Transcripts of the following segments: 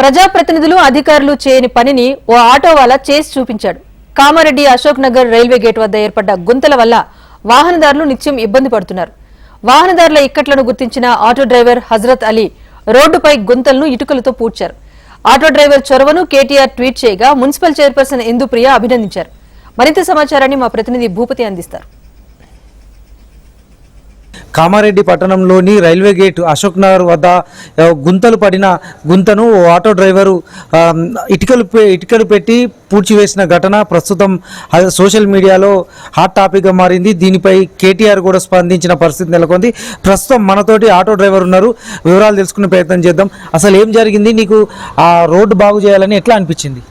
ప్రజాప్రతినిధులు అధికారులు చేయని పనిని ఓ ఆటో వాలా చేసి చూపించాడు. కామారెడ్డి అశోక్ నగర్ రైల్వే గేట్ వద్ద ఏర్పడ్డ గుంతల వల్ల వాహనదారులు నిత్యం ఇబ్బంది పడుతున్నారు. వాహనదారుల ఇక్కట్లను గుర్తించిన ఆటో డ్రైవర్ హజరత్ అలీ రోడ్డుపై గుంతలను ఇటుకలతో పూడ్చారు. ఆటో డ్రైవర్ చొరవను కేటీఆర్ ట్వీట్ చేయగా మున్సిపల్ చైర్పర్సన్ ఇందుప్రియ అభినందించారు. మరింత సమాచారాన్ని మా ప్రతినిధి భూపతి అందిస్తారు. కామారెడ్డి పట్టణంలోని రైల్వే గేట్ అశోక్ నగర్ వద్ద గుంతలు పడిన గుంతను ఓ ఆటో డ్రైవరు ఇటుకలు పె- ఇటుకలు పెట్టి పూడ్చివేసిన ఘటన ప్రస్తుతం సోషల్ మీడియాలో హాట్ టాపిక్గా మారింది. దీనిపై కేటీఆర్ కూడా స్పందించిన పరిస్థితి నెలకొంది. ప్రస్తుతం మనతోటి ఆటో డ్రైవర్ ఉన్నారు. వివరాలు తెలుసుకునే ప్రయత్నం చేద్దాం. అసలు ఏం జరిగింది? నీకు ఆ రోడ్డు బాగు చేయాలని ఎట్లా అనిపించింది?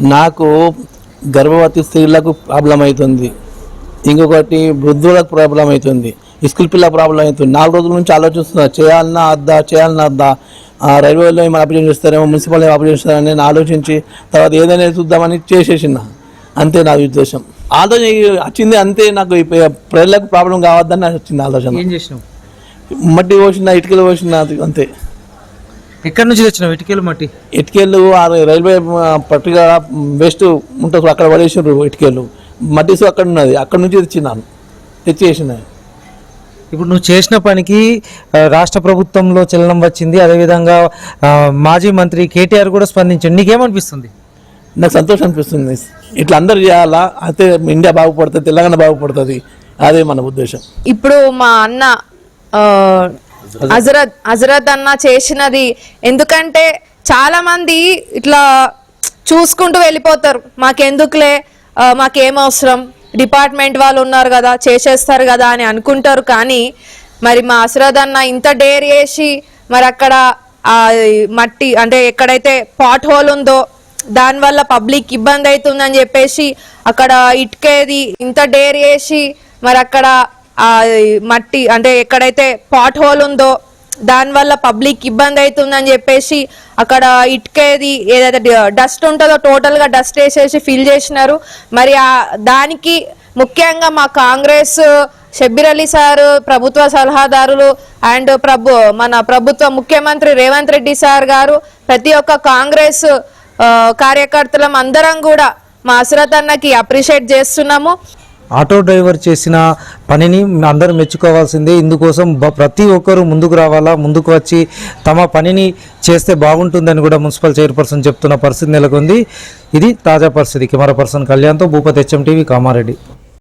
నాకు గర్భవతి స్త్రీలకు ప్రాబ్లం అవుతుంది. ఇంకొకటి వృద్ధులకు ప్రాబ్లం అవుతుంది. స్కూల్ పిల్ల ప్రాబ్లం అవుతుంది. నాలుగు రోజుల నుంచి ఆలోచిస్తున్నా చేయాలన్నా అద్దా చేయాలన్నా అద్దా. ఆ, రైల్వేలో ఏమైనా అప్లై చేస్తారేమో మున్సిపల్ ఏమైనా అప్లై చేస్తారని నేను ఆలోచించి తర్వాత ఏదైనా చూద్దామని చేసేసిన. అంతే నా ఉద్దేశం. ఆలోచన వచ్చింది అంతే నాకు ఈ ప్రజలకు ప్రాబ్లం కావద్దని నాకు వచ్చింది ఆలోచన. ఏం చేసినావు? మట్టి పోసిన ఇటుకలు పోసిన అంతే. ఎక్కడి నుంచి తెచ్చినావు ఇటుకలు మట్టి? ఇటుకేళ్ళు ఆ రైల్వే పట్టుగా వేస్ట్ ఉంటుంది అక్కడ పడేసారు ఇటుకేళ్ళు మట్టిసు అక్కడ ఉన్నది అక్కడ నుంచి తెచ్చినాను. తెచ్చేసిన. ఇప్పుడు నువ్వు చేసిన పనికి రాష్ట్ర ప్రభుత్వంలో చలనం వచ్చింది. అదేవిధంగా మాజీ మంత్రి కేటీఆర్ కూడా స్పందించాడు. నీకేమనిపిస్తుంది? నాకు సంతోషం అనిపిస్తుంది. ఇట్లా అందరు చేయాలా? అయితే ఇండియా బాగుపడుతుంది తెలంగాణ బాగుపడుతుంది. అదే మన ఉద్దేశం. ఇప్పుడు మా అన్న హజరత్. హజరత్ అన్న చేసినది ఎందుకంటే చాలా మంది ఇట్లా చూసుకుంటూ వెళ్ళిపోతారు. మాకెందుకులే? మాకేం అవసరం? డిపార్ట్మెంట్ వాళ్ళు ఉన్నారు కదా చేసేస్తారు కదా అని అనుకుంటారు కానీ మరి మా హజరత్ అన్న ఇంత డేర్ చేసి మరి అక్కడ మట్టి అంటే ఎక్కడైతే పాట్ హోల్ ఉందో దానివల్ల పబ్లిక్ ఇబ్బంది అవుతుందని చెప్పేసి అక్కడ ఇటుకేది ఇంత డేర్ చేసి మరి అక్కడ మట్టి అంటే ఎక్కడైతే పాట్ హోల్ ఉందో దానివల్ల పబ్లిక్ ఇబ్బంది అవుతుందని చెప్పేసి అక్కడ ఇటుకేది ఏదైతే డస్ట్ ఉంటుందో టోటల్గా డస్ట్ వేసేసి ఫిల్ చేసినారు. మరి ఆ దానికి ముఖ్యంగా మా కాంగ్రెస్ షబ్బీర్ అలీ సార్ ప్రభుత్వ సలహాదారులు అండ్ ప్రభు మన ప్రభుత్వ ముఖ్యమంత్రి రేవంత్ రెడ్డి సార్ గారు ప్రతి ఒక్క కాంగ్రెస్ కార్యకర్తలం అందరం కూడా మా అసరత్ అన్నకి అప్రిషియేట్ చేస్తున్నాము. ఆటో డ్రైవర్ చేసిన పనిని అందరూ మెచ్చుకోవాల్సిందే. ఇందుకోసం ప్రతి ఒక్కరూ ముందుకు రావాలా? ముందుకు వచ్చి తమ పనిని చేస్తే బాగుంటుందని కూడా మున్సిపల్ చైర్పర్సన్ చెప్తున్న పరిస్థితి నెలకొంది. ఇది తాజా పరిస్థితి. కెమెరా పర్సన్ కళ్యాణ్తో భూపతి హెచ్ఎం టీవీ కామారెడ్డి.